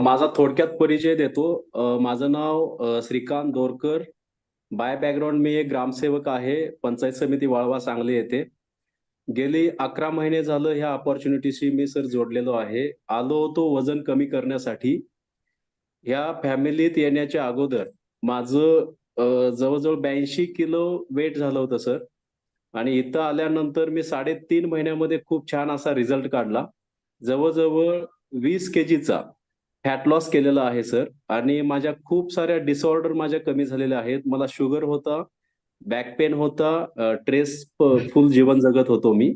माझा थोडक्यात परिचय देतो. माझं नाव श्रीकांत दोरकर. बाय बॅकग्राऊंड मी एक ग्रामसेवक आहे. पंचायत समिती वाळवा सांगली येथे. गेली अकरा महिने झालं ह्या ऑपॉर्च्युनिटीशी मी सर जोडलेलो आहे. आलो होतो वजन कमी करण्यासाठी. ह्या फॅमिलीत येण्याच्या अगोदर माझं जवळजवळ ब्याऐंशी किलो वेट झालं होतं सर आणि इथं आल्यानंतर मी साडेतीन महिन्यामध्ये खूप छान असा रिझल्ट काढला. जवळजवळ वीस केजीचा फॅट लॉस केलेला आहे सर आणि माझ्या खूप साऱ्या डिसऑर्डर माझ्या कमी झालेल्या आहेत. मला शुगर होता बॅक पेन होता ट्रेस फुल जीवन जगत होतो मी.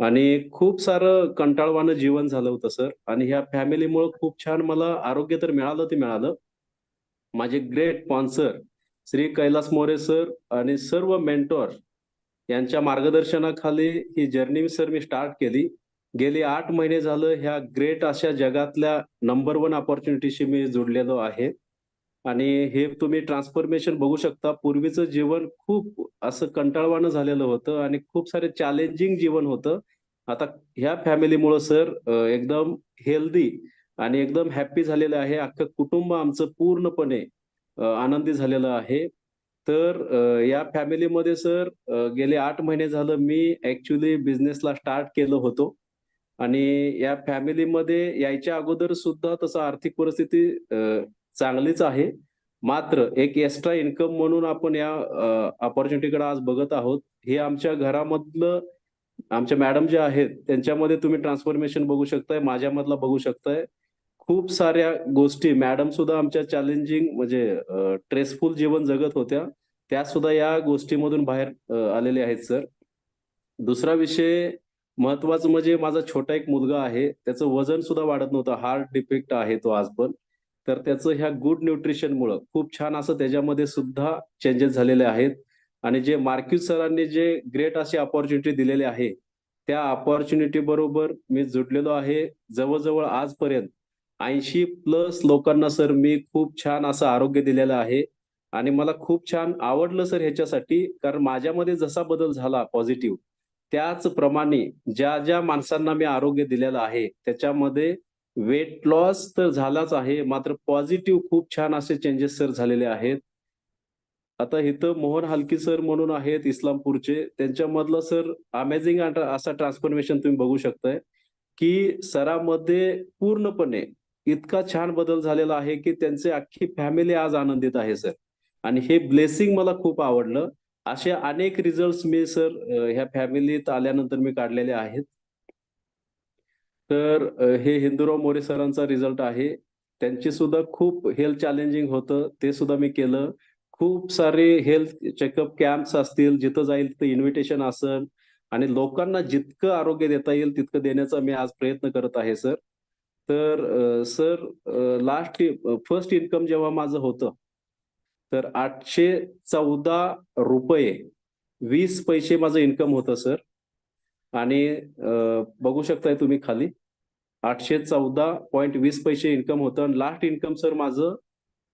आणि खूप सारं कंटाळवानं जीवन झालं होतं सर आणि ह्या फॅमिलीमुळे खूप छान मला आरोग्य तर मिळालं ते मिळालं. माझे great sponsor Shri Kailas More sir आणि सर्व मेंटॉर यांच्या मार्गदर्शनाखाली ही जर्नी सर मी स्टार्ट केली. गेले आठ महिने झालं ह्या ग्रेट अशा जगातल्या नंबर वन ऑपॉर्च्युनिटीशी मी जुडलेलो आहे. आणि हे तुम्ही ट्रान्सफॉर्मेशन बघू शकता. पूर्वीचं जीवन खूप असं कंटाळवाणं झालेलं होतं आणि खूप सारे चॅलेंजिंग जीवन होतं. आता ह्या फॅमिलीमुळं सर एकदम हेल्दी आणि एकदम हॅप्पी झालेलं आहे. अख्खं कुटुंब आमचं पूर्णपणे आनंदी झालेलं आहे. तर या फॅमिलीमध्ये सर गेले आठ महिने झालं मी ऍक्च्युली बिझनेसला स्टार्ट केलं होतो. आणि या फॅमिलीमध्ये यायच्या अगोदर सुद्धा तसं आर्थिक परिस्थिती चांगलीच आहे. मात्र एक एक्स्ट्रा इन्कम म्हणून आपण या ऑपॉर्च्युनिटीकडे आज बघत आहोत. हे आमच्या घरामधलं आमच्या मॅडम जे आहेत त्यांच्यामध्ये तुम्ही ट्रान्सफॉर्मेशन बघू शकताय माझ्यामधला बघू शकताय. खूप साऱ्या गोष्टी मॅडम सुद्धा आमच्या चॅलेंजिंग म्हणजे स्ट्रेसफुल जीवन जगत होत्या. त्या सुद्धा या गोष्टीमधून बाहेर आलेल्या आहेत सर दुसरा विषय महत्वाचं म्हणजे माझा छोटा एक मुलगा आहे त्याचं वजन सुद्धा वाढत नव्हतं. हार्ट डिफेक्ट आहे तो आज पण. तर त्याचं ह्या गुड न्यूट्रिशनमुळं खूप छान असं त्याच्यामध्ये सुद्धा चेंजेस झालेले आहेत. आणि जे मार्क्यूस सरांनी जे ग्रेट अशी अपॉर्च्युनिटी दिलेली आहे त्या अपॉर्च्युनिटी बरोबर मी जुडलेलो आहे जवळजवळ आजपर्यंत. ऐंशी प्लस लोकांना सर मी खूप छान असं आरोग्य दिलेलं आहे. आणि मला खूप छान आवडलं सर ह्याच्यासाठी कारण माझ्यामध्ये जसा बदल झाला पॉझिटिव्ह त्याचप्रमाणे ज्या ज्या माणसांना मी आरोग्य दिलेलं आहे त्याच्यामध्ये वेट लॉस तर झालाच आहे मात्र पॉझिटिव्ह खूप छान असे चेंजेस सर झालेले आहेत. आता इथं मोहन हलकी सर म्हणून आहेत इस्लामपूरचे त्यांच्यामधलं सर अमेझिंग असा ट्रान्सफॉर्मेशन तुम्ही बघू शकताय की सरामध्ये पूर्णपणे इतका छान बदल झालेला आहे की त्यांचे अख्खी फॅमिली आज आनंदित आहे सर आणि हे ब्लेसिंग मला खूप आवडलं. असे अनेक रिझल्ट मी सर ह्या फॅमिलीत आल्यानंतर मी काढलेले आहेत. तर हे हिंदूराव मोरे सरांचा रिझल्ट आहे. त्यांची सुद्धा खूप हेल्थ चॅलेंजिंग होतं. ते सुद्धा मी केलं. खूप सारे हेल्थ चेकअप कॅम्प्स असतील. जिथं जाईल तिथं इन्व्हिटेशन असेल. आणि लोकांना जितकं आरोग्य देता येईल तितकं देण्याचा मी आज प्रयत्न करत आहे सर तर सर लास्ट फर्स्ट इन्कम जेव्हा माझं होतं तर आठशे चौदा रुपये. वीस पैसे माझं इन्कम होतं सर आणि बघू शकताय तुम्ही खाली. आठशे चौदा पॉईंट वीस पैसे इन्कम होतं. आणि लास्ट इन्कम सर माझं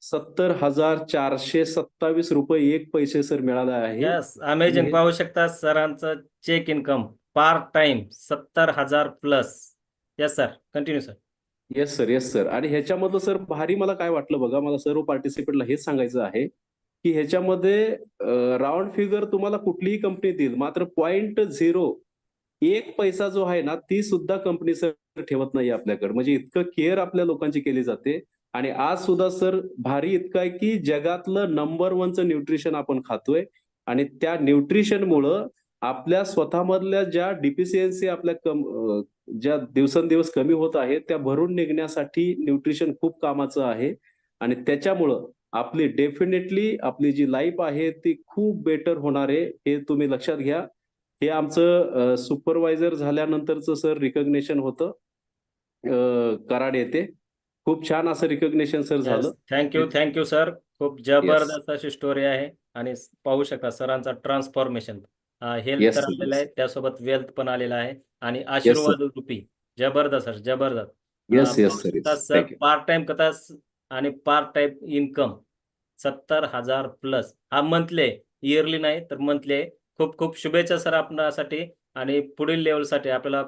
सत्तर हजार चारशे सत्तावीस रुपये एक पैसे सर मिळालं आहे. यस अमेझिंग पाहू शकता सरांचं चेक इन्कम पार्ट टाइम सत्तर हजार plus yes sir continue sir yes sir yes sir आणि ह्याच्यामधलं सर भारी मला काय वाटलं बघा मला सर्व पार्टिसिपेंटला हेच सांगायचं आहे की ह्याच्यामध्ये राऊंड फिगर तुम्हाला कुठलीही कंपनी देईल मात्र पॉइंट झिरो एक पैसा जो आहे ना ती सुद्धा कंपनी सर ठेवत नाही आपल्याकडे. म्हणजे इतकं केअर आपल्या लोकांची केली जाते. आणि आज सुद्धा सर भारी इतकं आहे की जगातलं नंबर वनचं न्यूट्रिशन आपण खातोय. आणि त्या न्यूट्रिशनमुळं आपल्या स्वतःमधल्या ज्या डिफिशियन्सी आपल्या कम ज्या दिवसेंदिवस कमी होत आहेत त्या भरून निघण्यासाठी न्यूट्रिशन खूप कामाचं आहे. आणि त्याच्यामुळं आपली डेफिनेटली आपली जी लाईफ आहे ती खूप बेटर होणार आहे हे तुम्ही लक्षात घ्या. हे आमचं सुपरवायझर झाल्यानंतरचं सर रिकग्नेशन होतं. कराड येथे. खूप छान असं रिकग्नेशन सर झालं. Thank you thank you sir खूप जबरदस्त अशी स्टोरी आहे. आणि पाहू शकता सरांचा ट्रान्सफॉर्मेशन हेल्थ Yes, तर आलेला yes. आहे त्यासोबत वेल्थ पण आलेला आहे आणि आशीर्वाद रूपी. जबरदस्त सर जबरदस्त. येस पाहू सर पार्ट टाइम कथा आणि पार्ट टाइम इन्कम सत्तर हजार प्लस हा मंथली इयरली नाही तर मंथली आहे. खूप खूप शुभेच्छा सर आपणासाठी आणि पुढील लेवलसाठी आपल्याला